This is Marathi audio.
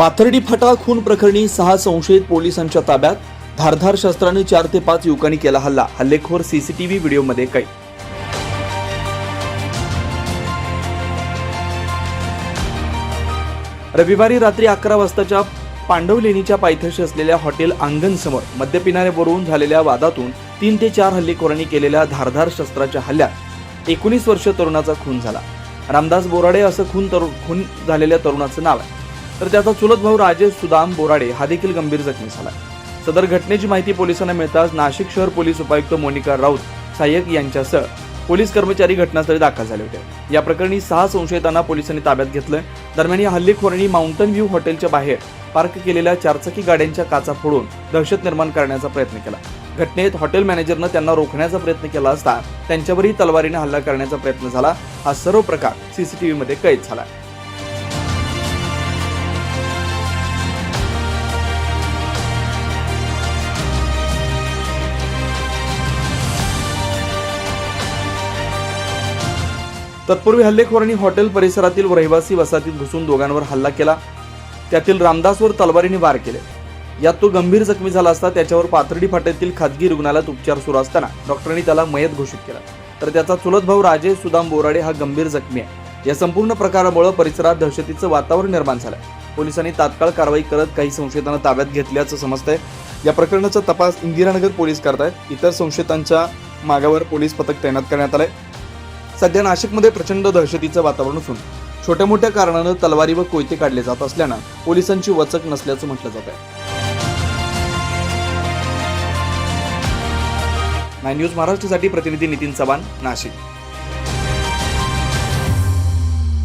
पाथर्डी फटा खून प्रकरणी सहा संशयित पोलिसांच्या ताब्यात. धारधार शस्त्राने चार ते पाच युवकांनी केला हल्ला. हल्लेखोर सीसीटीव्ही व्हिडिओमध्ये कैद. रविवारी रात्री अकरा वाजताच्या पांडवलेणीच्या पायथ्याशी असलेल्या हॉटेल आंगणसमोर मद्यपिणाऱ्याबरोबर झालेल्या वादातून तीन ते चार हल्लेखोरांनी केलेल्या धारधार शस्त्राच्या हल्ल्यात एकोणीस वर्ष तरुणाचा खून झाला. रामदास बोराडे असं खून तरुण खून झालेल्या तरुणाचं नाव आहे. तर त्याचा चुलत भाऊ राजेश सुदाम बोराडे हा देखील गंभीर जखमी झाला. सदर घटनेची माहिती पोलिसांना मिळताच नाशिक शहर पोलीस उपायुक्त मोनिका राऊत सहाय्यक यांच्यासह पोलीस कर्मचारी घटनास्थळी दाखल झाले होते. या प्रकरणी सहा संशयितांना पोलिसांनी ताब्यात घेतलं दरम्यान या हल्लेखोरांनी माउंटन व्ह्यू हॉटेलच्या बाहेर पार्क केलेल्या चारचाकी गाड्यांच्या काचा फोडून दहशत निर्माण करण्याचा प्रयत्न केला. घटनेत हॉटेल मॅनेजरनं त्यांना रोखण्याचा प्रयत्न केला असता त्यांच्यावरही तलवारीने हल्ला करण्याचा प्रयत्न झाला. हा सर्व प्रकार सीसीटीव्हीमध्ये कैद झाला. तत्पूर्वी हल्लेखोरांनी हॉटेल परिसरातील रहिवासी वसाहतीत घुसून दोघांवर हल्ला केला. त्यातील रामदासवर तलवारीने वार केले. यात तो गंभीर जखमी झाला असता त्याच्यावर पाथर्डी फाट्यातील खाजगी रुग्णालयात उपचार सुरू असताना डॉक्टरांनी त्याला मयत घोषित केला. तर त्याचा चुलत भाऊ राजेश सुदाम बोराडे हा गंभीर जखमी आहे. या संपूर्ण प्रकारामुळे परिसरात दहशतीचं वातावरण निर्माण झालं पोलिसांनी तात्काळ कारवाई करत काही संशयितांना ताब्यात घेतल्याचं समजतंय. या प्रकरणाचा तपास इंदिरानगर पोलीस करतायत. इतर संशयितांच्या मागावर पोलीस पथक तैनात करण्यात आलंय. सध्या नाशिकमध्ये प्रचंड दहशतीचं वातावरण असून छोट्या मोठ्या कारणानं तलवारी व कोयते काढले जात असल्यानं पोलिसांची वचक नसल्याचं म्हटलं जात आहे. नाय न्यूज महाराष्ट्रासाठी प्रतिनिधी नितीन चव्हाण नाशिक.